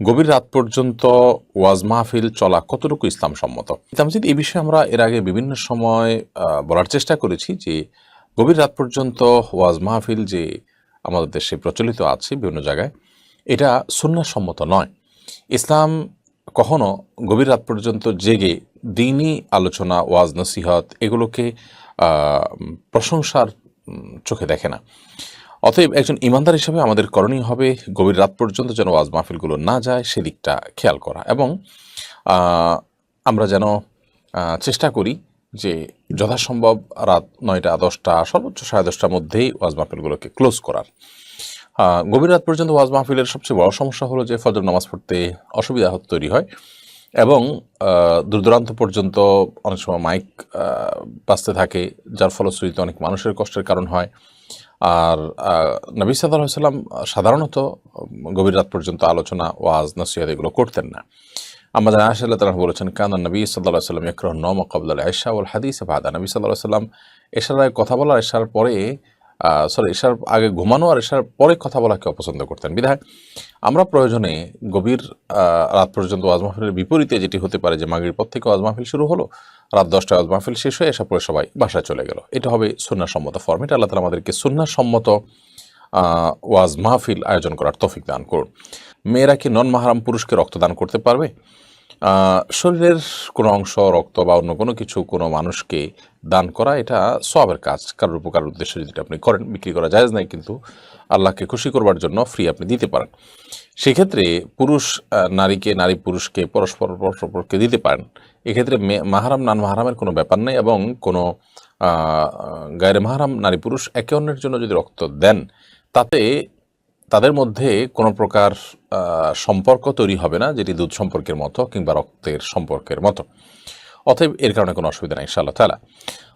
গভীর রাত পর্যন্ত ওয়াজ মাহফিল চলা কতটুকু ইসলাম সম্মত তামজিদ এই বিষয়ে আমরা এর আগে বিভিন্ন সময় বলার চেষ্টা করেছি যে গভীর রাত পর্যন্ত ওয়াজ মাহফিল যে আমাদের দেশে প্রচলিত আছে বিভিন্ন জায়গায়, এটা সুন্নাসম্মত নয়। ইসলাম কখনো গভীর রাত পর্যন্ত জেগে দিনই আলোচনা, ওয়াজ, নসিহত এগুলোকে প্রশংসার চোখে দেখে না। অতএব একজন ইমানদার হিসেবে আমাদের করণীয় হবে গভীর রাত পর্যন্ত যেন ওয়াজ মাহফিলগুলো না যায় সেদিকটা খেয়াল করা এবং আমরা যেন চেষ্টা করি যে যথাসম্ভব রাত নয়টা দশটা সর্বোচ্চ সাড়ে দশটার মধ্যেই ওয়াজ মাহফিলগুলোকে ক্লোজ করার। গভীর রাত পর্যন্ত ওয়াজ মাহফিলের সবচেয়ে বড় সমস্যা হলো যে ফজর নামাজ পড়তে অসুবিধা তৈরি হয় এবং আহ, দূর দূরান্ত পর্যন্ত অনেক সময় মাইক বাজতে থাকে যার ফলশ্রুতিতে অনেক মানুষের কষ্টের কারণ হয়। আর নবী সাল্লাহ সাল্লাম সাধারণত গভীর রাত পর্যন্ত আলোচনা, ওয়াজ, নসিহাত এগুলো করতেন না। আমাদের আশাল্লাহ তালা বলেছেন, কানা নবী সাল্লাহ সাল্লাম একরহ নম কবল আয়সা ওল হাদিস বাদা। নবী সাল্লাহ সাল্লাম এশার কথা বলার এশার পরে সরি এশার আগে ঘুমানো আর এশার পরে কথা বলাকে অপছন্দ করতেন। বিধায় আমরা প্রয়োজনে গভীর রাত পর্যন্ত ওয়াজ মাহফিলের বিপরীতে যেটি হতে পারে যে মাগরির পর থেকে ওয়াজ মাহফিল শুরু হলো, রাত দশটায় ওয়াজ মাহফিল শেষ হয়ে এসে পরে সবাই বাসায় চলে গেল। এটা হবে সুন্নাসম্মত ফর্মেট আল্লাহ তালা আমাদেরকে সুন্নাসম্মত ওয়াজ মাহফিল আয়োজন করার তফিক দান করুন। মেয়েরা কি নন মাহারাম পুরুষকে রক্তদান করতে পারবে? শরীরের কোনো অংশ, রক্ত বা অন্য কোনো কিছু কোনো মানুষকে দান করা, এটা সবের কাজ। কারোর উপকার উদ্দেশ্যে যদি আপনি করেন, বিক্রি করা যায় নাই, কিন্তু আল্লাহকে খুশি করবার জন্য ফ্রি আপনি দিতে পারেন। সেক্ষেত্রে পুরুষ নারীকে, নারী পুরুষকে, পরস্পর, পরস্পরকে দিতে পারেন। এক্ষেত্রে মাহারাম নান মাহারামের কোনো ব্যাপার নেই এবং কোনো গায়ের মাহারাম নারী পুরুষ একে অন্যের জন্য যদি রক্ত দেন, তাতে তাদের মধ্যে কোনো প্রকার সম্পর্ক তৈরি হবে না যেটি দুধ সম্পর্কের মতো কিংবা রক্তের সম্পর্কের মতো। অতএব এর কারণে কোনো অসুবিধা নেই, ইনশাআল্লাহ তালা